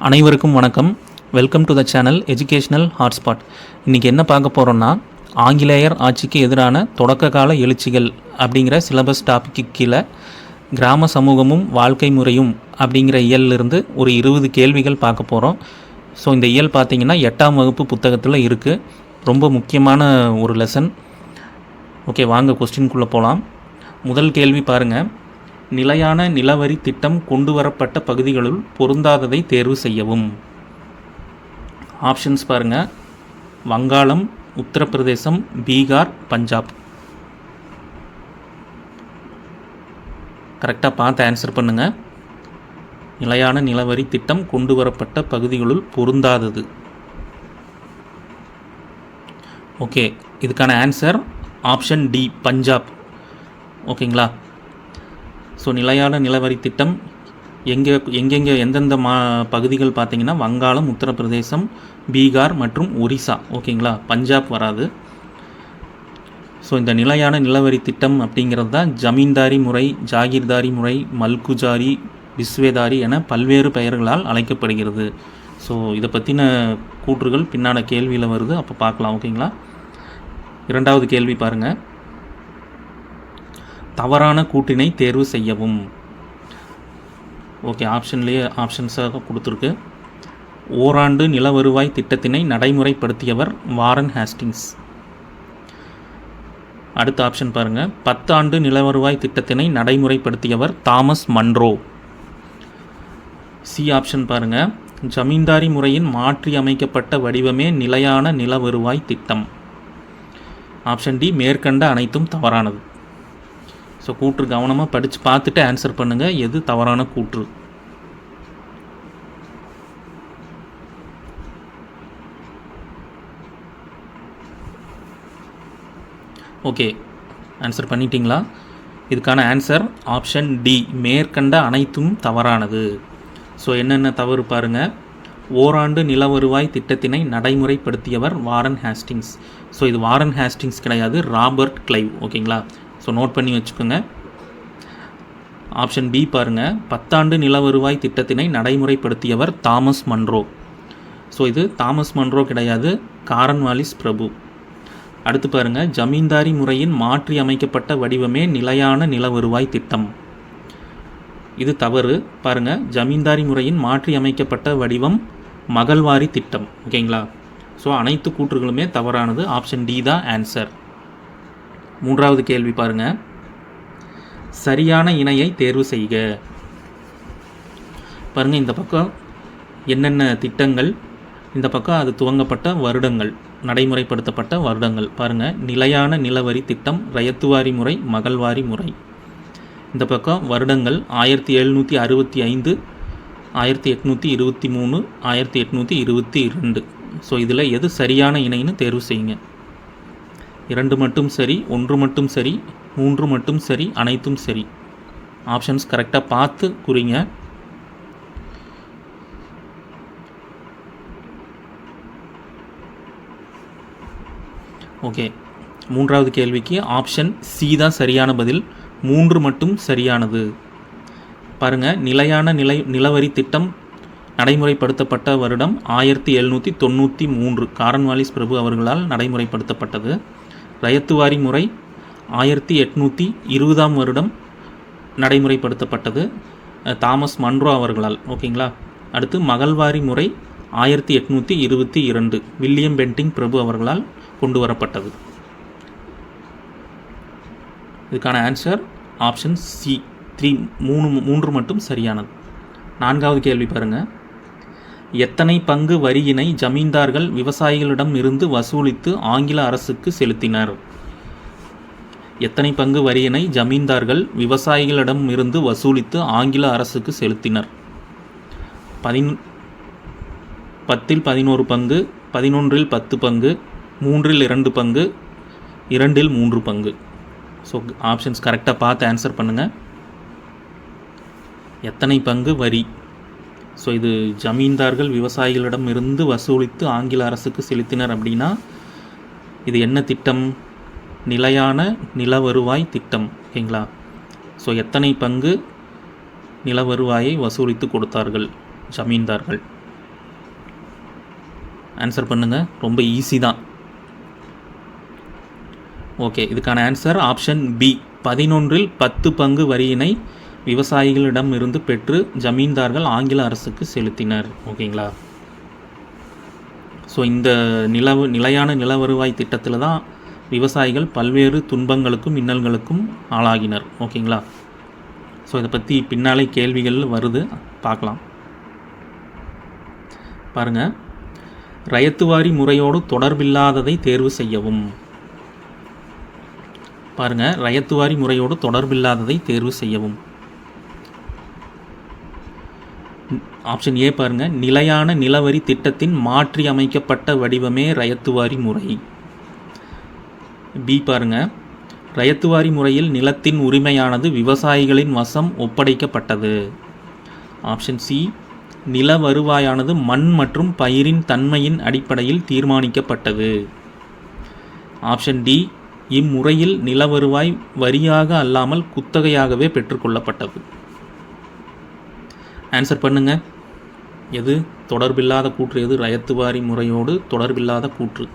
அனைவருக்கும் வணக்கம். Welcome to the channel educational hotspot இன்றைக்கி என்ன பார்க்க போகிறோன்னா ஆங்கிலேயர் ஆட்சிக்கு எதிரான தொடக்க கால எழுச்சிகள் அப்படிங்கிற சிலபஸ் டாபிக்கு கீழே கிராம சமூகமும் வாழ்க்கை முறையும் அப்படிங்கிற இயல்லிருந்து ஒரு இருபது கேள்விகள் பார்க்க போகிறோம் ஸோ இந்த இயல் பார்த்திங்கன்னா எட்டாம் வகுப்பு புத்தகத்தில் இருக்குது ரொம்ப முக்கியமான ஒரு லெசன் ஓகே வாங்க கொஸ்டின்குள்ளே போகலாம் முதல் கேள்வி பாருங்கள் நிலையான நிலவரி திட்டம் கொண்டு வரப்பட்ட பகுதிகளுள் பொருந்தாததை தேர்வு செய்யவும். ஆப்ஷன்ஸ் பாருங்கள் வங்காளம் உத்தரப்பிரதேசம் பீகார் பஞ்சாப். கரெக்டாக பார்த்து ஆன்சர் பண்ணுங்கள் நிலையான நிலவரி திட்டம் கொண்டு வரப்பட்ட பகுதிகளுள் பொருந்தாதது. ஓகே இதுக்கான ஆன்சர் ஆப்ஷன் டி பஞ்சாப். ஓகேங்களா ஸோ நிலையான நிலவரி திட்டம் எங்கே எங்கெங்கே எந்தெந்த மா பகுதிகள் பார்த்தீங்கன்னா வங்காளம் உத்தரப்பிரதேசம் பீகார் மற்றும் ஒரிசா. ஓகேங்களா? பஞ்சாப் வராது. ஸோ இந்த நிலையான நிலவரி திட்டம் அப்படிங்கிறது தான் ஜமீன்தாரி முறை ஜாகீர்தாரி முறை மல்குஜாரி விஸ்வேதாரி என பல்வேறு பெயர்களால் அழைக்கப்படுகிறது. ஸோ இதை பற்றின கூற்றுகள் பின்னான கேள்வியில் வருது. அப்போ பார்க்கலாம். ஓகேங்களா? இரண்டாவது கேள்வி பாருங்கள் தவறான கூட்டினை தேர்வு செய்யவும். ஓகே ஆப்ஷன்லேயே ஆப்ஷன்ஸாக கொடுத்துருக்கு. ஓராண்டு நில வருவாய் திட்டத்தினை நடைமுறைப்படுத்தியவர் வாரன் ஹேஸ்டிங்ஸ் அடுத்த ஆப்ஷன் பாருங்கள் பத்தாண்டு நில வருவாய் திட்டத்தினை நடைமுறைப்படுத்தியவர் தாமஸ் மன்ரோ சி ஆப்ஷன் பாருங்கள் ஜமீன்தாரி முறையின் மாற்றி அமைக்கப்பட்ட வடிவமே நிலையான நில வருவாய் திட்டம். ஆப்ஷன் டி மேற்கண்ட அனைத்தும் தவறானது. ஸோ கூற்று கவனமாக படித்து பார்த்துட்டு ஆன்சர் பண்ணுங்கள் எது தவறான கூற்று? ஓகே ஆன்சர் பண்ணிட்டீங்களா? இதுக்கான ஆன்சர் ஆப்ஷன் டி மேற்கண்ட அனைத்தும் தவறானது. ஸோ என்னென்ன தவறு பாருங்கள் ஓராண்டு நில வருவாய் திட்டத்தினை நடைமுறைப்படுத்தியவர் வாரன் ஹேஸ்டிங்ஸ். ஸோ இது வாரன் ஹேஸ்டிங்ஸ் கிடையாது ராபர்ட் கிளைவ். ஓகேங்களா ஸோ நோட் பண்ணி வச்சுக்கோங்க. ஆப்ஷன் பி பாருங்கள் பத்தாண்டு நில வருவாய் திட்டத்தினை நடைமுறைப்படுத்தியவர் தாமஸ் மன்ரோ ஸோ இது தாமஸ் மன்ரோ கிடையாது. காரன்வாலிஸ் பிரபு. அடுத்து பாருங்கள் ஜமீன்தாரி முறையின் மாற்றி அமைக்கப்பட்ட வடிவமே நிலையான நில வருவாய் திட்டம். இது தவறு. பாருங்கள் ஜமீன்தாரி முறையின் மாற்றி அமைக்கப்பட்ட வடிவம் மகள்வாரி திட்டம். ஓகேங்களா? ஸோ அனைத்து கூற்றுகளுமே தவறானது. ஆப்ஷன் டி தான் ஆன்சர் மூன்றாவது கேள்வி பாருங்கள் சரியான இணையை தேர்வு செய்க. பாருங்கள் இந்த பக்கம் என்னென்ன திட்டங்கள் இந்த பக்கம் அது துவங்கப்பட்ட வருடங்கள் நடைமுறைப்படுத்தப்பட்ட வருடங்கள். பாருங்கள் நிலையான நிலவரி திட்டம் ரயத்துவாரி முறை மகள்வாரி முறை. இந்த பக்கம் வருடங்கள் ஆயிரத்தி எழுநூற்றி அறுபத்தி ஐந்து ஆயிரத்தி எட்நூற்றி இருபத்தி மூணு ஆயிரத்தி எட்நூற்றி இருபத்தி ரெண்டு ஸோ இதில் எது சரியான இணைன்னு தேர்வு செய்யுங்க. இரண்டு மட்டும் சரி ஒன்று மட்டும் சரி மூன்று மட்டும் சரி அனைத்தும் சரி. ஆப்ஷன்ஸ் கரெக்டாக பார்த்து குறிங்க. ஓகே மூன்றாவது கேள்விக்கு ஆப்ஷன் சி தான் சரியான பதில் மூன்று மட்டும் சரியானது. பாருங்கள் நிலையான நிலை நிலவரி திட்டம் நடைமுறைப்படுத்தப்பட்ட வருடம் ஆயிரத்தி எழுநூற்றி தொண்ணூற்றி மூன்று. காரன்வாலிஸ் பிரபு அவர்களால் நடைமுறைப்படுத்தப்பட்டது. ரயத்துவாரி முறை ஆயிரத்தி எட்நூற்றி இருபதாம் வருடம் நடைமுறைப்படுத்தப்பட்டது. தாமஸ் மன்ரோ அவர்களால். ஓகேங்களா? அடுத்து மகள்வாரி முறை ஆயிரத்தி எட்நூற்றி இருபத்தி இரண்டு வில்லியம் பென்டிங் பிரபு அவர்களால் கொண்டு வரப்பட்டது இதுக்கான ஆன்சர் ஆப்ஷன் சி. த்ரீ மூணு மூன்று மட்டும் சரியானது. நான்காவது கேள்வி பாருங்கள் எத்தனை பங்கு வரியினை ஜமீன்தார்கள் விவசாயிகளிடம் இருந்து வசூலித்து ஆங்கில அரசுக்கு செலுத்தினர்? எத்தனை பங்கு வரியினை ஜமீன்தார்கள் விவசாயிகளிடம் இருந்து வசூலித்து ஆங்கில அரசுக்கு செலுத்தினர்? பதின் பத்தில் பதினோரு பங்கு பதினொன்றில் பத்து பங்கு மூன்றில் இரண்டு பங்கு இரண்டில் மூன்று பங்கு. ஸோ ஆப்ஷன்ஸ் கரெக்டாக பார்த்து ஆன்சர் பண்ணுங்கள் எத்தனை பங்கு வரி? ஸோ இது ஜமீன்தார்கள் விவசாயிகளிடம் இருந்து வசூலித்து ஆங்கில அரசுக்கு செலுத்தினர் அப்படின்னா இது என்ன திட்டம்? நிலையான நில வருவாய் திட்டம் ஓகேங்களா? ஸோ எத்தனை பங்கு நில வருவாயை வசூலித்து கொடுத்தார்கள் ஜமீன்தார்கள்? ஆன்சர் பண்ணுங்கள் ரொம்ப ஈஸி தான். ஓகே இதுக்கான ஆன்சர் ஆப்ஷன் பி பதினொன்றில் பத்து பங்கு வரியினை விவசாயிகளிடம் இருந்து பெற்று ஜமீன்தார்கள் ஆங்கில அரசுக்கு செலுத்தினர். ஓகேங்களா? ஸோ இந்த நிலவு நிலையான நில வருவாய் திட்டத்தில் தான் விவசாயிகள் பல்வேறு துன்பங்களுக்கும் இன்னல்களுக்கும் ஆளாகினர். ஓகேங்களா? ஸோ இதை பற்றி பின்னாலே கேள்விகள் வருது. பார்க்கலாம். பாருங்கள் ரயத்துவாரி முறையோடு தொடர்பில்லாததை தேர்வு செய்யவும். பாருங்கள் ரயத்துவாரி முறையோடு தொடர்பில்லாததை தேர்வு செய்யவும். ஆப்ஷன் ஏ பாருங்கள் நிலையான நிலவரி திட்டத்தின் மாற்றி அமைக்கப்பட்ட வடிவமே ரயத்துவாரி முறை. பி பாருங்க. ரயத்துவாரி முறையில் நிலத்தின் உரிமையானது விவசாயிகளின் வசம் ஒப்படைக்கப்பட்டது. ஆப்ஷன் சி நில வருவாயானது மண் மற்றும் பயிரின் தன்மையின் அடிப்படையில் தீர்மானிக்கப்பட்டது. ஆப்ஷன் டி இம்முறையில் நில வருவாய் வரியாக அல்லாமல் குத்தகையாகவே பெற்றுக்கொள்ளப்பட்டது. ஆன்சர் பண்ணுங்க. எது? தொடர்பில்லாத கூற்று எது? ரயத்துவாரி முறையோடு தொடர்பில்லாத கூற்று.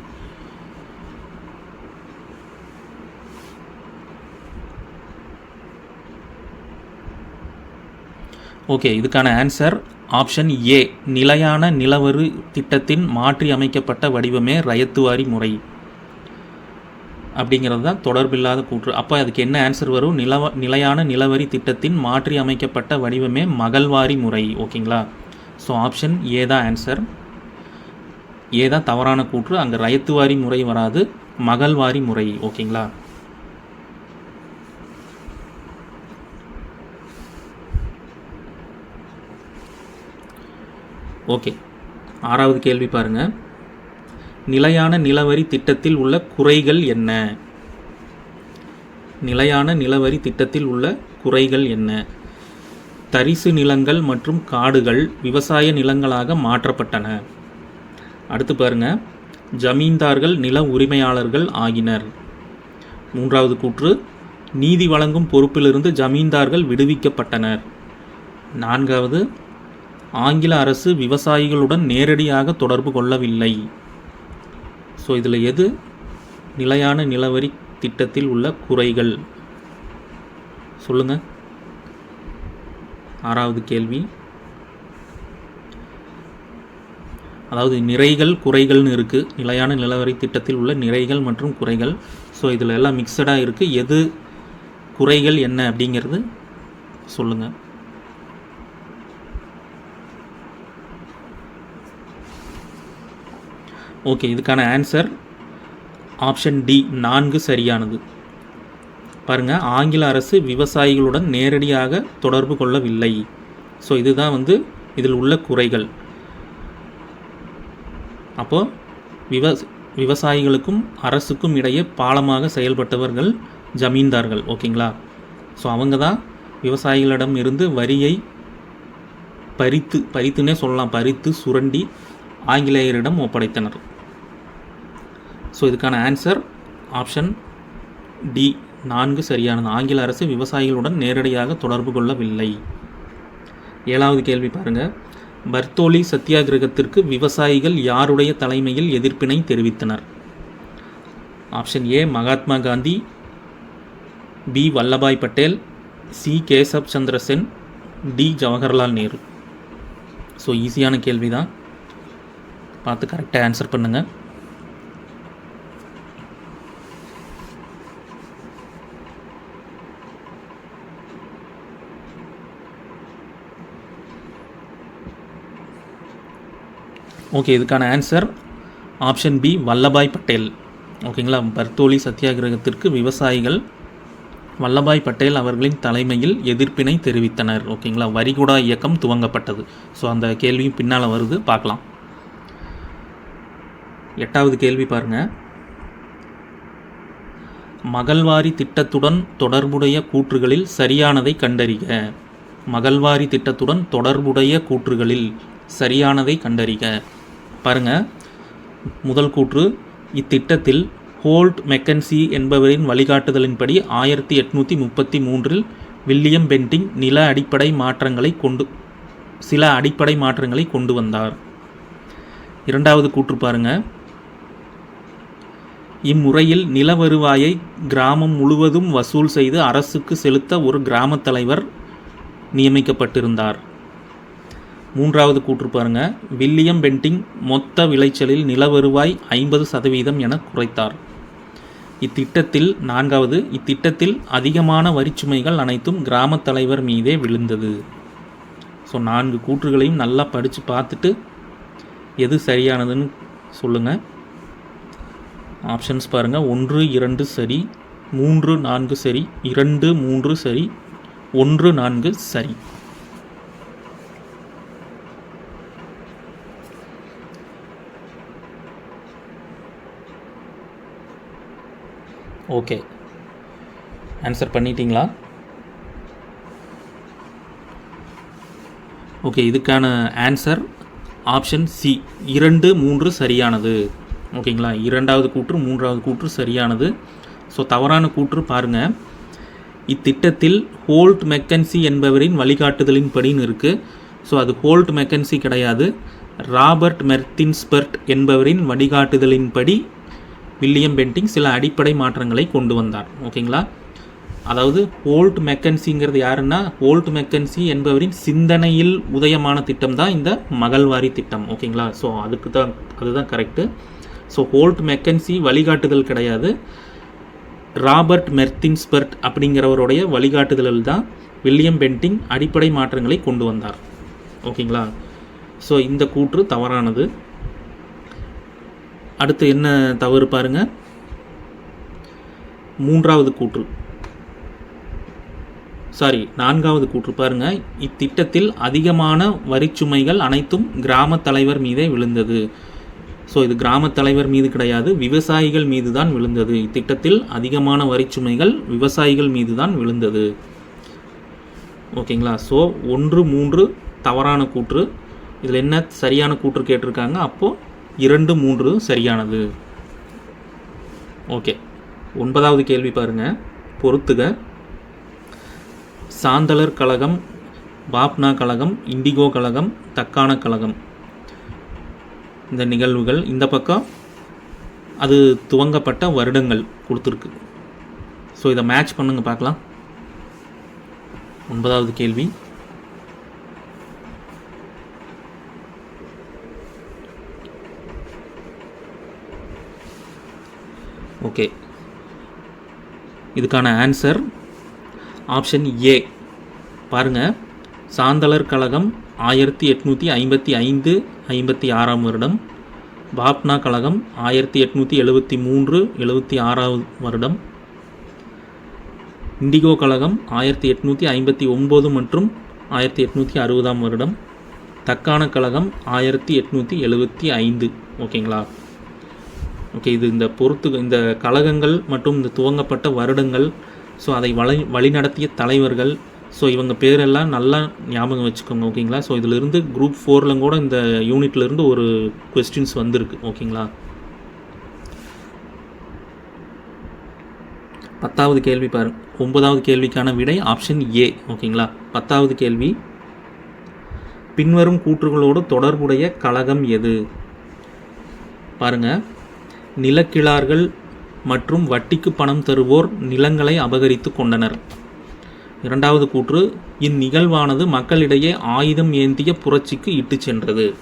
ஓகே இதுக்கான ஆன்சர் ஆப்ஷன் ஏ நிலையான நிலவரு திட்டத்தின் மாற்றி அமைக்கப்பட்ட வடிவமே ரயத்துவாரி முறை. அப்படிங்கிறது தான் தொடர்பில்லாத கூற்று. அப்போ அதுக்கு என்ன ஆன்சர் வரும்? நிலவ நிலையான நிலவரி திட்டத்தின் மாற்றி அமைக்கப்பட்ட வடிவமே மகள்வாரி முறை ஓகேங்களா? ஸோ ஆப்ஷன் ஏ தான் ஆன்சர் ஏ தான் தவறான கூற்று. அங்கே ரயத்துவாரி முறை வராது மகள்வாரி முறை ஓகேங்களா? ஓகே. ஆறாவது கேள்வி பாருங்கள் நிலையான நிலவரி திட்டத்தில் உள்ள குறைகள் என்ன? நிலையான நிலவரி திட்டத்தில் உள்ள குறைகள் என்ன? தரிசு நிலங்கள் மற்றும் காடுகள் விவசாய நிலங்களாக மாற்றப்பட்டன. அடுத்து பாருங்க. ஜமீன்தார்கள் நில உரிமையாளர்கள் ஆகினர். மூன்றாவது கூற்று. நீதி வழங்கும் பொறுப்பிலிருந்து ஜமீன்தார்கள் விடுவிக்கப்பட்டனர். நான்காவது. ஆங்கில அரசு விவசாயிகளுடன் நேரடியாக தொடர்பு கொள்ளவில்லை. ஸோ இதில் எது நிலையான நிலவரி திட்டத்தில் உள்ள குறைகள்? சொல்லுங்க. ஆறாவது கேள்வி. அதாவது நிறைகள் குறைகள்னு இருக்குது நிலையான நிலவரி திட்டத்தில் உள்ள நிறைகள் மற்றும் குறைகள். ஸோ இதில் எல்லாம் மிக்சடாக இருக்குது எது குறைகள் என்ன அப்படிங்கிறது சொல்லுங்கள் ஓகே இதுக்கான ஆன்சர் ஆப்ஷன் டி நான்கு சரியானது. பாருங்கள் ஆங்கில அரசு விவசாயிகளுடன் நேரடியாக தொடர்பு கொள்ளவில்லை. ஸோ இதுதான் வந்து இதில் உள்ள குறைகள். அப்போது விவ விவசாயிகளுக்கும் அரசுக்கும் இடையே பாலமாக செயல்பட்டவர்கள் ஜமீன்தார்கள் ஓகேங்களா? ஸோ அவங்க தான் விவசாயிகளிடம் இருந்து வரியை பறித்து பறித்துன்னே சொல்லலாம். பறித்து சுரண்டி ஆங்கிலேயரிடம் ஒப்படைத்தனர். ஸோ இதுக்கான ஆன்சர் ஆப்ஷன் டி நான்கு சரியானது. ஆங்கில அரசு விவசாயிகளுடன் நேரடியாக தொடர்பு கொள்ளவில்லை. ஏழாவது கேள்வி பாருங்கள் பர்தோலி சத்தியாகிரகத்திற்கு விவசாயிகள் யாருடைய தலைமையில் எதிர்ப்பினை தெரிவித்தனர்? Option A Mahatma Gandhi B Vallabhbhai Patel C Keshab Chandra Sen D Jawaharlal Nehru. So ஈஸியான கேள்வி தான் பார்த்து கரெக்டாக ஆன்சர் பண்ணுங்கள் ஓகே இதுக்கான answer option B Vallabhbhai Patel. ஓகேங்களா பர்தோலி சத்தியாகிரகத்திற்கு விவசாயிகள் வல்லபாய் பட்டேல் அவர்களின் தலைமையில் எதிர்ப்பினை தெரிவித்தனர். ஓகேங்களா வரிகுடா இயக்கம் துவங்கப்பட்டது. ஸோ அந்த கேள்வியும் பின்னால் வருது. பார்க்கலாம். எட்டாவது கேள்வி பாருங்கள் மகள்வாரி திட்டத்துடன் தொடர்புடைய கூற்றுகளில் சரியானதை கண்டறிக. மகள்வாரி திட்டத்துடன் தொடர்புடைய கூற்றுகளில் சரியானதை கண்டறிக. பாருங்க. முதல் கூற்று இத்திட்டத்தில் ஹோல்ட் மெக்கன்சி என்பவரின் வழிகாட்டுதலின்படி ஆயிரத்தி எட்நூற்றி முப்பத்தி மூன்றில் வில்லியம் பென்டிங் நில அடிப்படை மாற்றங்களை கொண்டு சில அடிப்படை மாற்றங்களை கொண்டு வந்தார். இரண்டாவது கூற்று பாருங்க. இம்முறையில் நில வருவாயை கிராமம் முழுவதும் வசூல் செய்து அரசுக்கு செலுத்த ஒரு கிராமத் தலைவர் நியமிக்கப்பட்டிருந்தார். மூன்றாவது கூற்று பாருங்க. வில்லியம் பென்டிங் மொத்த விளைச்சலில் நில வருவாய் ஐம்பது சதவீதம் என குறைத்தார். இத்திட்டத்தில் நான்காவது இத்திட்டத்தில் அதிகமான வரிச்சுமைகள் அனைத்தும் கிராமத் தலைவர் மீதே விழுந்தது. ஸோ நான்கு கூற்றுகளையும் நல்லா படித்து பார்த்துட்டு எது சரியானதுன்னு சொல்லுங்கள் ஆப்ஷன்ஸ் பாருங்கள் ஒன்று இரண்டு சரி மூன்று நான்கு சரி இரண்டு மூன்று சரி ஒன்று நான்கு சரி. ஓகே. ஆன்சர் பண்ணிட்டீங்களா? ஓகே இதுக்கான ஆன்சர் ஆப்ஷன் சி இரண்டு மூன்று சரியானது. ஓகேங்களா? இரண்டாவது கூற்று மூன்றாவது கூற்று சரியானது. ஸோ தவறான கூற்று பாருங்கள் இத்திட்டத்தில் ஹோல்ட் மெக்கன்சி என்பவரின் வழிகாட்டுதலின் படின்னு இருக்குது ஸோ அது ஹோல்ட் மெக்கன்சி கிடையாது. ராபர்ட் மெர்டின்ஸ்பெர்ட் என்பவரின் வழிகாட்டுதலின்படி வில்லியம் பென்டிங் சில அடிப்படை மாற்றங்களை கொண்டு வந்தார். ஓகேங்களா அதாவது ஹோல்ட் மெக்கன்சிங்கிறது யாருன்னா ஓல்ட் மெக்கன்சி என்பவரின் சிந்தனையில் உதயமான திட்டம் தான் இந்த மகள்வாரி திட்டம். ஓகேங்களா ஸோ அதுக்கு தான் அதுதான் கரெக்டு ஸோ ஹோல்ட் மெக்கன்சி வழிகாட்டுதல் கிடையாது. ராபர்ட் மெர்த்தின்ஸ்பர்ட் அப்படிங்கிறவருடைய வழிகாட்டுதலில் தான் வில்லியம் பென்டிங் அடிப்படை மாற்றங்களை கொண்டு வந்தார். ஓகேங்களா ஸோ இந்த கூற்று தவறானது. அடுத்து என்ன தவறு பாருங்கள் மூன்றாவது கூற்று. சாரி நான்காவது கூற்று பாருங்க. இத்திட்டத்தில் அதிகமான வரிச்சுமைகள் அனைத்தும் கிராம தலைவர் மீதே விழுந்தது. ஸோ இது கிராம தலைவர் மீது கிடையாது விவசாயிகள் மீது தான் விழுந்தது. இத்திட்டத்தில் அதிகமான வரிச்சுமைகள் விவசாயிகள் மீது தான் விழுந்தது ஓகேங்களா ஸோ ஒன்று மூன்று தவறான கூற்று. இதில் என்ன சரியான கூற்று கேட்டிருக்காங்க? அப்போது இரண்டு மூன்று சரியானது. ஓகே. ஒன்பதாவது கேள்வி பாருங்க. பொறுத்துக சாந்தலர் கழகம் பாப்னா கழகம் இண்டிகோ கழகம் தக்கான கழகம். இந்த நிகழ்வுகள் இந்த பக்கம் அது துவங்கப்பட்ட வருடங்கள் கொடுத்துருக்கு. ஸோ இதை மேட்ச் பண்ணுங்க பார்க்கலாம். ஒன்பதாவது கேள்வி. ஓகே இதுக்கான ஆன்சர் ஆப்ஷன் ஏ பாருங்கள் சாந்தலர் கழகம் ஆயிரத்தி எட்நூற்றி ஐம்பத்தி ஐந்து ஐம்பத்தி ஆறாம் வருடம். பாப்னா கழகம் ஆயிரத்தி எட்நூற்றி எழுபத்தி மூன்று எழுபத்தி ஆறாவது வருடம். இண்டிகோ கழகம் ஆயிரத்தி எட்நூற்றி ஐம்பத்தி ஒம்பது மற்றும் ஆயிரத்தி எட்நூற்றி அறுபதாம் வருடம். தக்கான கழகம் ஆயிரத்தி எட்நூற்றி எழுபத்தி ஐந்து. ஓகேங்களா ஓகே இது இந்த பொறுத்து இந்த கழகங்கள் மற்றும் இந்த துவங்கப்பட்ட வருடங்கள் ஸோ அதை வழி வழிநடத்திய தலைவர்கள் ஸோ இவங்க பேரெல்லாம் நல்லா ஞாபகம் வச்சுக்கோங்க ஓகேங்களா ஸோ இதிலிருந்து குரூப் ஃபோரில் கூட இந்த யூனிட்லேருந்து ஒரு கொஸ்டின்ஸ் வந்திருக்கு ஓகேங்களா பத்தாவது கேள்வி பாருங்க. ஒன்பதாவது கேள்விக்கான விடை ஆப்ஷன் ஏ ஓகேங்களா பத்தாவது கேள்வி. பின்வரும் கூற்றுகளோடு தொடர்புடைய கழகம் எது? பாருங்க. நிலக்கிழார்கள் மற்றும் வட்டிக்கு பணம் தருவோர் நிலங்களை அபகரித்து கொண்டனர். இரண்டாவது கூற்று இந்நிகழ்வானது மக்களிடையே ஆயுதம் ஏந்திய புரட்சிக்கு இட்டுச் சென்றது.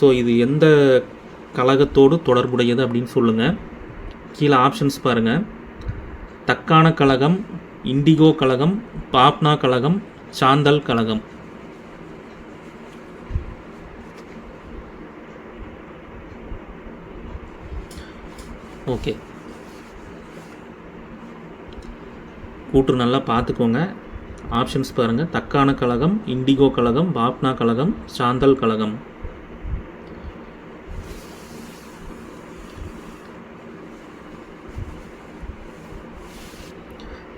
ஸோ இது எந்த கழகத்தோடு தொடர்புடையது அப்படின்னு சொல்லுங்கள் கீழே ஆப்ஷன்ஸ் பாருங்கள் தக்கான கழகம் இண்டிகோ கழகம் பாப்னா கழகம் சாந்தல் கழகம். ஓகே. கூற்று நல்லா பார்த்துக்கோங்க. ஆப்ஷன்ஸ் பாருங்கள் தக்கான கழகம் இண்டிகோ கழகம் பாப்னா கழகம் சாந்தல் கழகம்.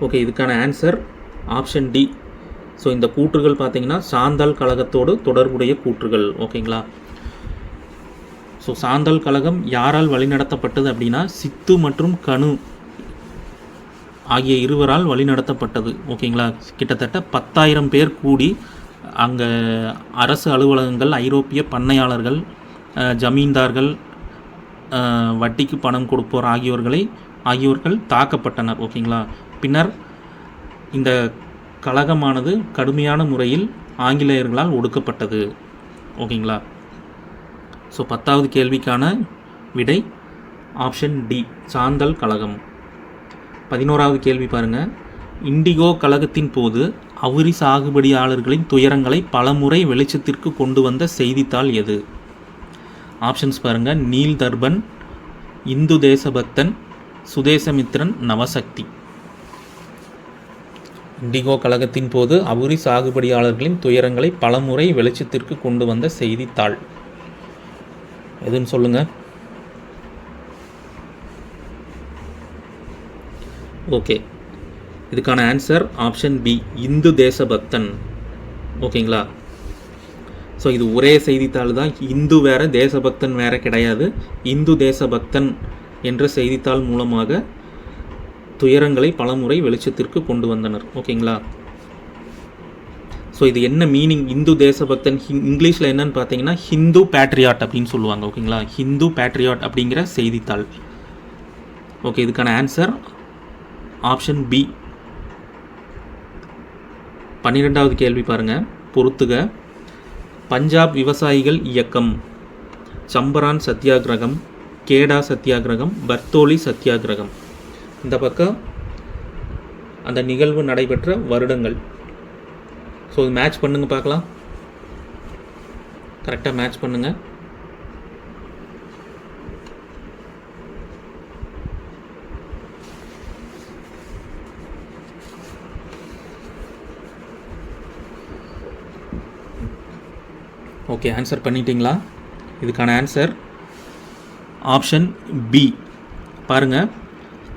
ஓகே இதுக்கான ஆன்சர் ஆப்ஷன் டி ஸோ இந்த கூற்றுகள் பார்த்தீங்கன்னா சாந்தல் கழகத்தோடு தொடர்புடைய கூற்றுகள். ஓகேங்களா? ஸோ சாந்தல் கழகம் யாரால் வழிநடத்தப்பட்டது அப்படின்னா சித்து மற்றும் கனு ஆகிய இருவரால் வழிநடத்தப்பட்டது. ஓகேங்களா கிட்டத்தட்ட பத்தாயிரம் பேர் கூடி அங்கே அரசு அலுவலகங்கள் ஐரோப்பிய பண்ணையாளர்கள் ஜமீன்தார்கள் வட்டிக்கு பணம் கொடுப்போர் ஆகியோர்களை ஆகியோர்கள் தாக்கப்பட்டனர். ஓகேங்களா பின்னர் இந்த கழகமானது கடுமையான முறையில் ஆங்கிலேயர்களால் ஒடுக்கப்பட்டது. ஓகேங்களா ஸோ பத்தாவது கேள்விக்கான விடை ஆப்ஷன் டி சாந்தல் கழகம். பதினோராவது கேள்வி பாருங்கள் இண்டிகோ கழகத்தின் போது அவுரி சாகுபடியாளர்களின் துயரங்களை பலமுறை வெளிச்சத்திற்கு கொண்டு வந்த செய்தித்தாள் எது? ஆப்ஷன்ஸ் பாருங்கள் நீல் தர்பன் இந்து தேசபக்தன் சுதேசமித்ரன் நவசக்தி. இண்டிகோ கழகத்தின் போது அவுரி சாகுபடியாளர்களின் துயரங்களை பலமுறை வெளிச்சத்திற்கு கொண்டு வந்த செய்தித்தாள். எதுன்னு சொல்லுங்கள் ஓகே இதுக்கான answer option B Hindu Desabhakthan. ஓகேங்களா ஸோ இது ஒரே செய்தித்தாள் தான் இந்து வேறு தேசபக்தன் வேறு கிடையாது. இந்து தேசபக்தன் என்ற செய்தித்தாள் மூலமாக துயரங்களை பலமுறை வெளிச்சத்திற்கு கொண்டு வந்தனர். ஓகேங்களா ஸோ இது என்ன மீனிங் இந்து தேசபக்தன் ஹிங் இங்கிலீஷில் என்னன்னு பார்த்தீங்கன்னா ஹிந்து பேட்ரியாட் அப்படின்னு சொல்லுவாங்க ஓகேங்களா? ஹிந்து பேட்ரியாட் அப்படிங்கிற செய்தித்தாள். ஓகே இதுக்கான ஆன்சர் ஆப்ஷன் பி பன்னிரெண்டாவது கேள்வி பாருங்கள் பொறுத்துக. பஞ்சாப் விவசாயிகள் இயக்கம். சம்பரான் சத்தியாகிரகம் கேடா சத்தியாகிரகம் பர்தோலி சத்தியாகிரகம். இந்த பக்கம் அந்த நிகழ்வு நடைபெற்ற வருடங்கள். ஸோ மேட்ச் பண்ணுங்க பார்க்கலாம். கரெக்டாக மேட்ச் பண்ணுங்க. ஓகே ஆன்சர் பண்ணிட்டீங்களா? இதுக்கான ஆன்சர் ஆப்ஷன் பி பாருங்க.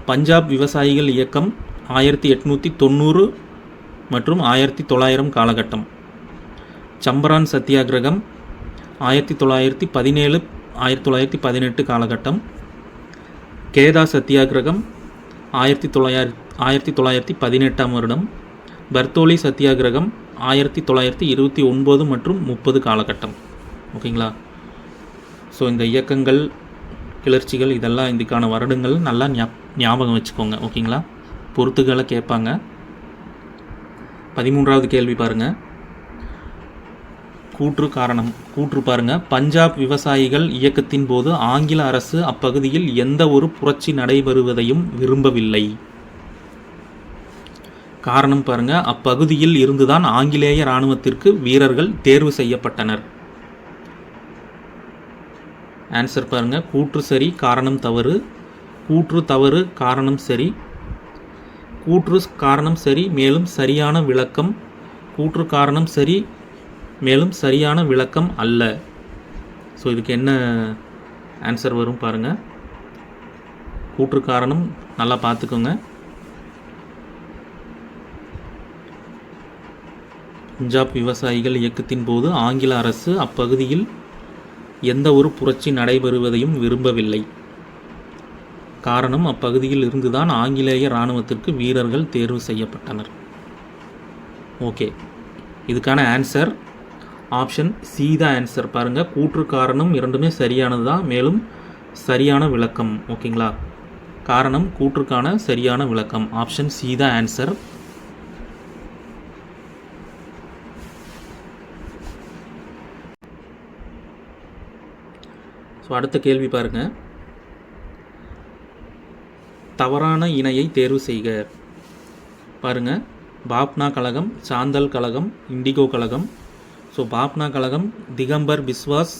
பஞ்சாப் விவசாயிகள் இயக்கம் ஆயிரத்தி எட்நூற்றி தொண்ணூறு மற்றும் ஆயிரத்தி தொள்ளாயிரம் காலகட்டம். சம்பரான் சத்தியாகிரகம் ஆயிரத்தி தொள்ளாயிரத்தி பதினேழு ஆயிரத்தி தொள்ளாயிரத்தி பதினெட்டு காலகட்டம். கேதா சத்தியாகிரகம் ஆயிரத்தி தொள்ளாயிர ஆயிரத்தி தொள்ளாயிரத்தி பதினெட்டாம் வருடம். பர்தோலி சத்தியாகிரகம் ஆயிரத்தி தொள்ளாயிரத்தி இருபத்தி ஒன்பது மற்றும் முப்பது காலகட்டம். ஓகேங்களா? ஸோ இந்த இயக்கங்கள் கிளர்ச்சிகள் இதெல்லாம் இதுக்கான வருடங்கள் நல்லா ஞா- ஞாபகம் வச்சுக்கோங்க. ஓகேங்களா? பொறுத்துக்களை கேட்பாங்க. பதிமூன்றாவது கேள்வி பாருங்கள் கூற்று காரணம் கூற்று பாருங்க. பஞ்சாப் விவசாயிகள் இயக்கத்தின் போது ஆங்கில அரசு அப்பகுதியில் எந்த ஒரு புரட்சி நடைபெறுவதையும் விரும்பவில்லை. காரணம் பாருங்க. அப்பகுதியில் இருந்துதான் ஆங்கிலேய இராணுவத்திற்கு வீரர்கள் தேர்வு செய்யப்பட்டனர். ஆன்சர் பாருங்க. கூற்று சரி காரணம் தவறு. கூற்று தவறு காரணம் சரி. கூற்று காரணம் சரி மேலும் சரியான விளக்கம். கூற்று காரணம் சரி மேலும் சரியான விளக்கம் அல்ல. ஸோ இதுக்கு என்ன ஆன்சர் வரும் பாருங்கள் கூற்று காரணம் நல்லா பார்த்துக்கோங்க. பஞ்சாப் விவசாயிகள் இயக்கத்தின் போது ஆங்கில அரசு அப்பகுதியில் எந்த ஒரு புரட்சி நடைபெறுவதையும் விரும்பவில்லை. காரணம் அப்பகுதியில் இருந்துதான் ஆங்கிலேய இராணுவத்திற்கு வீரர்கள் தேர்வு செய்யப்பட்டனர். ஓகே. இதுக்கான ஆன்சர் ஆப்ஷன் சி தான் ஆன்சர் பாருங்கள் கூற்று காரணம் இரண்டுமே சரியானது தான் மேலும் சரியான விளக்கம். ஓகேங்களா? காரணம் கூற்றுக்கான சரியான விளக்கம். ஆப்ஷன் சி தான் ஆன்சர் ஸோ அடுத்த கேள்வி பாருங்கள் தவறான இணையை தேர்வு செய்க. பாருங்க. பாப்னா கழகம் சாந்தல் கழகம் இண்டிகோ கழகம். ஸோ பாப்னா கழகம் திகம்பர் பிஸ்வாஸ்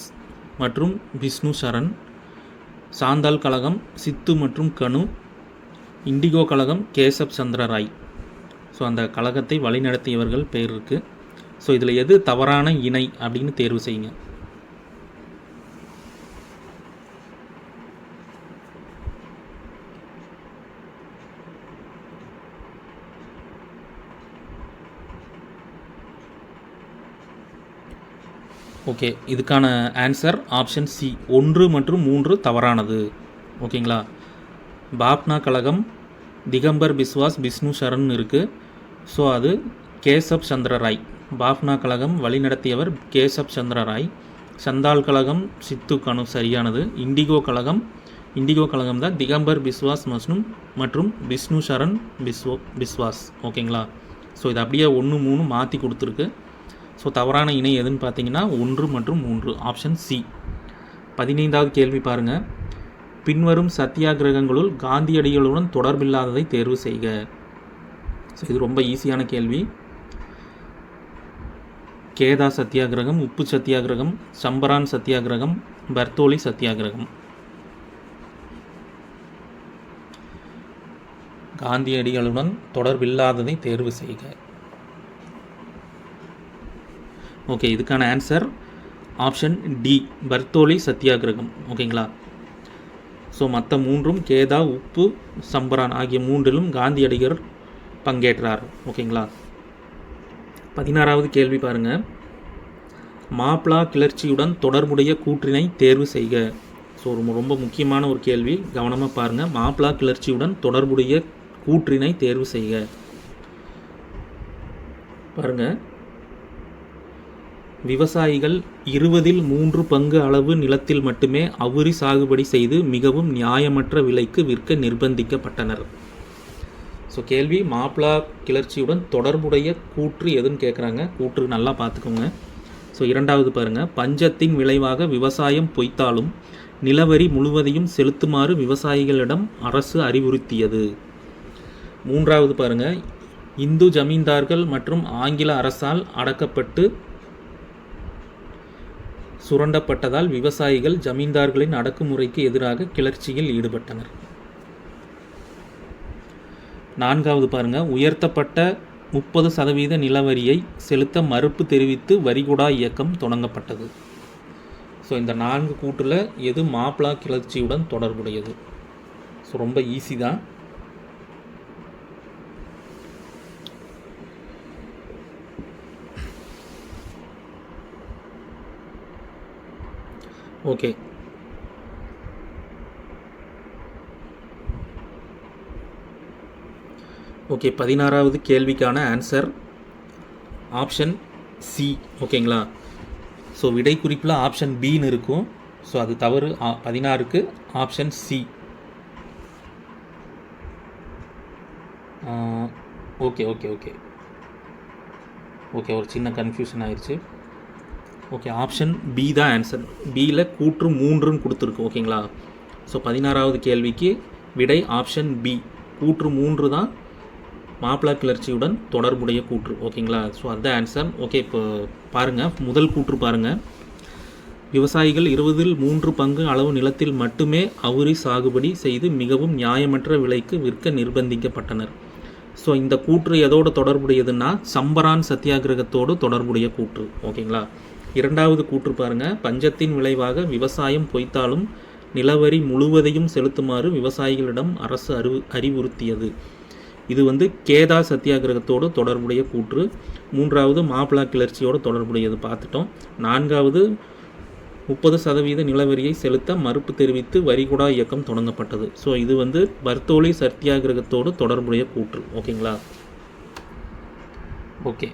மற்றும் விஷ்ணு சரண். சாந்தால் கழகம் சித்து மற்றும் கனு. இண்டிகோ கழகம் கேசப் சந்திர ராய். ஸோ அந்த கழகத்தை வழிநடத்தியவர்கள் பேர் இருக்குது ஸோ இதில் எது தவறான இணை அப்படின்னு தேர்வு செய்யுங்க. ஓகே இதுக்கான ஆன்சர் ஆப்ஷன் சி ஒன்று மற்றும் மூன்று தவறானது. ஓகேங்களா பாப்னா கழகம் திகம்பர் பிஸ்வாஸ் விஷ்ணு சரண் இருக்குது ஸோ அது கேசப் சந்திர ராய். பாப்னா கழகம் வழிநடத்தியவர் கேசப் சந்திர ராய். சந்தால் கழகம் சித்து கணு சரியானது. இண்டிகோ கழகம் இண்டிகோ கழகம் தான் திகம்பர் பிஸ்வாஸ் மஸ்னும் மற்றும் விஷ்ணு சரண் பிஸ்வோ பிஸ்வாஸ் ஓகேங்களா ஸோ இது அப்படியே ஒன்று மூணு மாற்றி கொடுத்துருக்கு. ஸோ தவறான இணை எதுன்னு பார்த்தீங்கன்னா ஒன்று மற்றும் மூன்று ஆப்ஷன் சி பதினைந்தாவது கேள்வி பாருங்கள் பின்வரும் சத்தியாகிரகங்களுள் காந்தியடிகளுடன் தொடர்பில்லாததை தேர்வு செய்க. ஸோ இது ரொம்ப ஈஸியான கேள்வி. கேதா சத்தியாகிரகம் உப்பு சத்தியாகிரகம் சம்பரான் சத்தியாகிரகம் பர்தோலி சத்தியாகிரகம். காந்தியடிகளுடன் தொடர்பில்லாததை தேர்வு செய்க. ஓகே இதுக்கான ஆன்சர் ஆப்ஷன் டி பர்தோலி சத்தியாகிரகம் ஓகேங்களா ஸோ மற்ற மூன்றும் கேதா உப்பு சம்பரான் ஆகிய மூன்றிலும் காந்தியடிகர் பங்கேற்றார். ஓகேங்களா பதினாறாவது கேள்வி பாருங்கள் மாப்ளா கிளர்ச்சியுடன் தொடர்புடைய கூற்றினை தேர்வு செய்க. ஸோ ரொம்ப ரொம்ப முக்கியமான ஒரு கேள்வி. கவனமாக பாருங்கள் மாப்ளா கிளர்ச்சியுடன் தொடர்புடைய கூற்றினை தேர்வு செய்க. பாருங்க. விவசாயிகள் இருபதில் மூன்று பங்கு அளவு நிலத்தில் மட்டுமே அவுரி சாகுபடி செய்து மிகவும் நியாயமற்ற விலைக்கு விற்க நிர்பந்திக்கப்பட்டனர். ஸோ கேள்வி மாப்பிளா கிளர்ச்சியுடன் தொடர்புடைய கூற்று எதுன்னு கேட்குறாங்க கூற்று நல்லா பார்த்துக்கோங்க ஸோ இரண்டாவது பாருங்கள் பஞ்சத்தின் விளைவாக விவசாயம் பொய்த்தாலும் நிலவரி முழுவதையும் செலுத்துமாறு விவசாயிகளிடம் அரசு அறிவுறுத்தியது. மூன்றாவது பாருங்கள் இந்து ஜமீன்தார்கள் மற்றும் ஆங்கில அரசால் அடக்கப்பட்டு சுரண்டப்பட்டதால் விவசாயிகள் ஜமீன்தார்களின் அடக்குமுறைக்கு எதிராக கிளர்ச்சியில் ஈடுபட்டனர். நான்காவது பாருங்க. உயர்த்தப்பட்ட முப்பது சதவீத நிலவரியை செலுத்த மறுப்பு தெரிவித்து வரிகுடா இயக்கம் தொடங்கப்பட்டது. ஸோ இந்த நான்கு கூட்டில் எது மாப்ளா கிளர்ச்சியுடன் தொடர்புடையது? ஸோ ரொம்ப ஈஸி தான். ஓகே. ஓகே பதினாறாவது கேள்விக்கான ஆன்சர் ஆப்ஷன் சி ஓகேங்களா? ஸோ விடை குறிப்பில் ஆப்ஷன் பின்னு இருக்கும். ஸோ அது தவறு. ஆ- பதினாறுக்கு option C okay okay okay. Okay ஒரு சின்ன கன்ஃபியூஷன் ஆயிடுச்சு ஓகே ஆப்ஷன் பி தான் ஆன்சர் பியில் கூற்று மூன்றுன்னு கொடுத்துருக்கு ஓகேங்களா ஸோ பதினாறாவது கேள்விக்கு விடை ஆப்ஷன் பி கூற்று மூன்று தான் மாப்பிளா கிளர்ச்சியுடன் தொடர்புடைய கூற்று ஓகேங்களா ஸோ அதுதான் ஆன்சர் ஓகே இப்போ பாருங்கள் முதல் கூற்று பாருங்கள் விவசாயிகள் இருபதில் மூன்று பங்கு அளவு நிலத்தில் மட்டுமே அவுரி சாகுபடி செய்து மிகவும் நியாயமற்ற விலைக்கு விற்க நிர்பந்திக்கப்பட்டனர். ஸோ இந்த கூற்று எதோடு தொடர்புடையதுன்னா சம்பரான் சத்தியாகிரகத்தோடு தொடர்புடைய கூற்று ஓகேங்களா இரண்டாவது கூற்று பாருங்க. பஞ்சத்தின் விளைவாக விவசாயம் பொய்த்தாலும் நிலவரி முழுவதையும் செலுத்துமாறு விவசாயிகளிடம் அரசு அறிவு அறிவுறுத்தியது. இது வந்து கேதா சத்தியாகிரகத்தோடு தொடர்புடைய கூற்று. மூன்றாவது மாப்பிளா கிளர்ச்சியோடு தொடர்புடையது பார்த்துட்டோம். நான்காவது முப்பது சதவீத நிலவரியை செலுத்த மறுப்பு தெரிவித்து வரிகுடா இயக்கம் தொடங்கப்பட்டது. ஸோ இது வந்து பர்தோலி சத்தியாகிரகத்தோடு தொடர்புடைய கூற்று. ஓகேங்களா ஓகே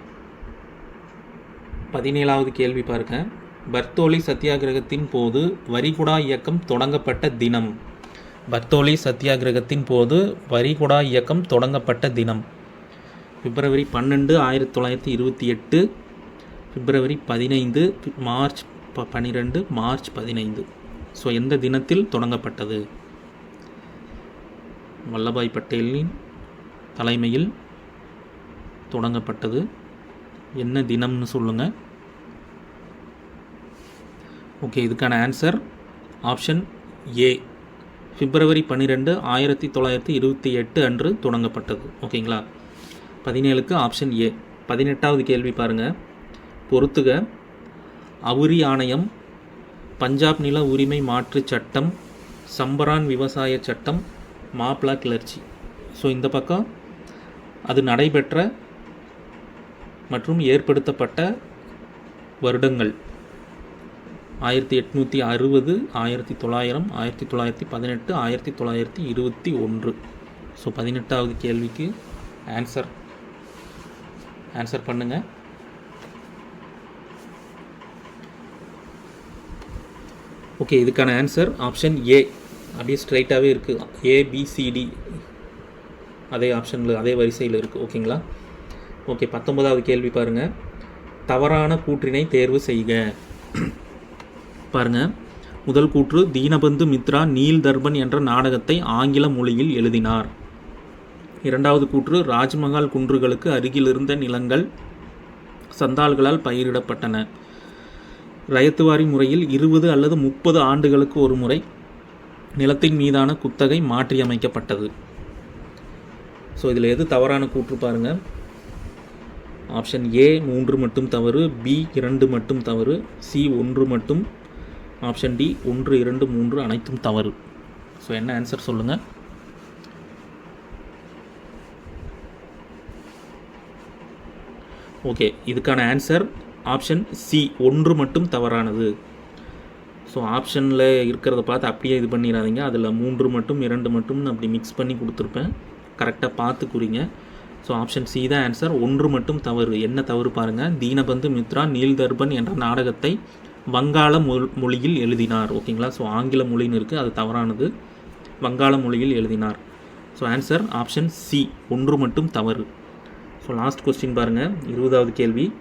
பதினேழாவது கேள்வி பாருங்க. பர்தோலி சத்தியாகிரகத்தின் போது வரிகுடா இயக்கம் தொடங்கப்பட்ட தினம். பர்தோலி சத்தியாகிரகத்தின் போது வரிகுடா இயக்கம் தொடங்கப்பட்ட தினம். பிப்ரவரி பன்னெண்டு ஆயிரத்தி தொள்ளாயிரத்தி இருபத்தி எட்டு. பிப்ரவரி பதினைந்து மார்ச் ப பன்னிரெண்டு மார்ச் பதினைந்து. ஸோ எந்த தினத்தில் தொடங்கப்பட்டது? வல்லபாய் பட்டேலின் தலைமையில் தொடங்கப்பட்டது. என்ன தினம்னு சொல்லுங்கள் ஓகே இதுக்கான ஆன்சர் ஆப்ஷன் ஏ பிப்ரவரி பன்னிரெண்டு ஆயிரத்தி தொள்ளாயிரத்தி இருபத்தி எட்டு அன்று தொடங்கப்பட்டது. ஓகேங்களா பதினேழுக்கு ஆப்ஷன் ஏ பதினெட்டாவது கேள்வி பாருங்கள் பொறுத்துக. அவுரி ஆணையம் பஞ்சாப் நில உரிமை மாற்று சட்டம் சம்பரான் விவசாய சட்டம் மாப்ளா கிளர்ச்சி. ஸோ இந்த பக்கம் அது நடைபெற்ற மற்றும் ஏற்படுத்தப்பட்ட வருடங்கள். ஆயிரத்தி எட்நூற்றி அறுபது ஆயிரத்தி தொள்ளாயிரம் ஆயிரத்தி தொள்ளாயிரத்தி பதினெட்டு ஆயிரத்தி தொள்ளாயிரத்தி இருபத்தி ஒன்று. ஸோ பதினெட்டாவது கேள்விக்கு ஆன்சர் ஆன்சர் பண்ணுங்கள் ஓகே இதுக்கான ஆன்சர் ஆப்ஷன் ஏ அப்படியே ஸ்ட்ரைட்டாகவே இருக்குது ஏபிசிடி அதே ஆப்ஷனில் அதே வரிசையில் இருக்குது ஓகேங்களா ஓகே பத்தொன்பதாவது கேள்வி பாருங்கள் தவறான கூற்றினை தேர்வு செய்க. பாருங்கள் முதல் கூற்று தீனபந்து மித்ரா நீல் தர்பன் என்ற நாடகத்தை ஆங்கில மொழியில் எழுதினார். இரண்டாவது கூற்று ராஜ்மஹால் குன்றுகளுக்கு அருகில் இருந்த நிலங்கள் சந்தால்களால் பயிரிடப்பட்டன. ரயத்துவாரி முறையில் இருபது அல்லது முப்பது ஆண்டுகளுக்கு ஒரு முறை நிலத்தின் மீதான குத்தகை மாற்றியமைக்கப்பட்டது. ஸோ இதில் எது தவறான கூற்று பாருங்கள் ஆப்ஷன் ஏ மூன்று மட்டும் தவறு பி இரண்டு மட்டும் தவறு சி ஒன்று மட்டும் ஆப்ஷன் டி ஒன்று இரண்டு மூன்று அனைத்தும் தவறு. ஸோ என்ன ஆன்சர் சொல்லுங்கள் ஓகே இதுக்கான ஆன்சர் ஆப்ஷன் சி ஒன்று மட்டும் தவறானது. ஸோ ஆப்ஷனில் இருக்கிறத பார்த்து அப்படியே இது பண்ணிடாதீங்க. அதில் மூன்று மட்டும் இரண்டு மட்டும் அப்படி மிக்ஸ் பண்ணி கொடுத்துருப்பேன். கரெக்டாக பார்த்து குறிங்க. ஸோ ஆப்ஷன் சி தான் ஆன்சர் ஒன்று மட்டும் தவறு. என்ன தவறு பாருங்கள் தீனபந்து மித்ரா நீல்தர்பன் என்ற நாடகத்தை வங்காள மொ- மொழியில் எழுதினார். ஓகேங்களா? ஸோ ஆங்கில மொழின்னு இருக்குது அது தவறானது. வங்காள மொழியில் எழுதினார். ஸோ ஆன்சர் ஆப்ஷன் சி ஒன்று மட்டும் தவறு. ஸோ லாஸ்ட் கொஸ்டின் பாருங்கள் இருபதாவது கேள்வி.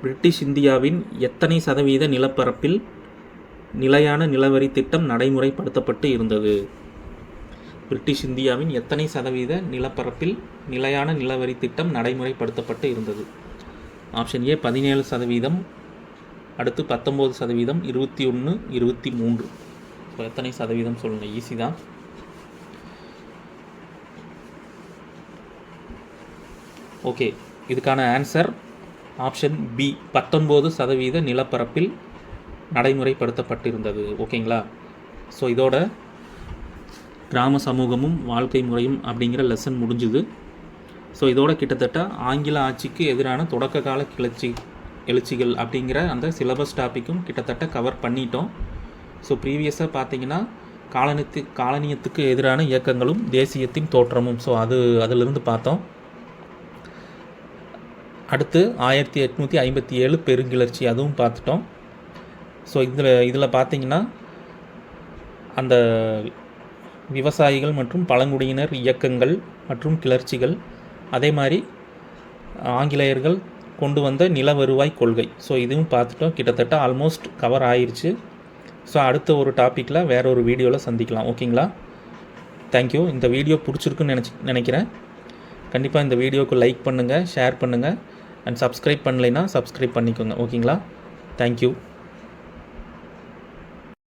பிரிட்டிஷ் இந்தியாவின் எத்தனை சதவீத நிலப்பரப்பில் நிலையான நிலவரி திட்டம் நடைமுறைப்படுத்தப்பட்டு இருந்தது? பிரிட்டிஷ் இந்தியாவின் எத்தனை சதவீத நிலப்பரப்பில் நிலையான நிலவரி திட்டம் நடைமுறைப்படுத்தப்பட்டு இருந்தது? ஆப்ஷன் ஏ பதினேழு சதவீதம். அடுத்து பத்தொம்போது சதவீதம் இருபத்தி ஒன்று இருபத்தி மூன்று இப்போ எத்தனை சதவீதம் சொல்லுங்கள் ஈஸி தான். ஓகே இதுக்கான ஆன்சர் ஆப்ஷன் பி பத்தொன்பது சதவீத நிலப்பரப்பில் நடைமுறைப்படுத்தப்பட்டிருந்தது. ஓகேங்களா ஸோ இதோட கிராம சமூகமும் வாழ்க்கை முறையும் அப்படிங்கிற லெசன் முடிஞ்சுது. ஸோ இதோட கிட்டத்தட்ட ஆங்கில ஆட்சிக்கு எதிரான தொடக்க கால கிளர்ச்சி எழுச்சிகள் அப்படிங்கிற அந்த சிலபஸ் டாப்பிக்கும் கிட்டத்தட்ட கவர் பண்ணிட்டோம். ஸோ ப்ரீவியஸாக பார்த்தீங்கன்னா காலனித்து காலனியத்துக்கு எதிரான இயக்கங்களும் தேசியத்தின் தோற்றமும். ஸோ அது அதிலிருந்து பார்த்தோம். அடுத்து ஆயிரத்தி எட்நூற்றி ஐம்பத்தி ஏழு பெருங்கிளர்ச்சி அதுவும் பார்த்துட்டோம். ஸோ இதில் இதில் பார்த்தீங்கன்னா அந்த விவசாயிகள் மற்றும் பழங்குடியினர் இயக்கங்கள் மற்றும் கிளர்ச்சிகள் அதே மாதிரி ஆங்கிலேயர்கள் கொண்டு வந்த நில வருவாய் கொள்கை. ஸோ இதுவும் பார்த்துட்டோம். கிட்டத்தட்ட ஆல்மோஸ்ட் கவர் ஆயிடுச்சு ஸோ அடுத்த ஒரு டாப்பிக்கில் வேற ஒரு வீடியோவில் சந்திக்கலாம் ஓகேங்களா தேங்க்யூ இந்த வீடியோ பிடிச்சிருக்குன்னு நினச்சி நினைக்கிறேன். கண்டிப்பாக இந்த வீடியோக்கு லைக் பண்ணுங்கள் ஷேர் பண்ணுங்கள் அண்ட் சப்ஸ்கிரைப் பண்ணலைன்னா சப்ஸ்கிரைப் பண்ணிக்கோங்க. ஓகேங்களா தேங்க்யூ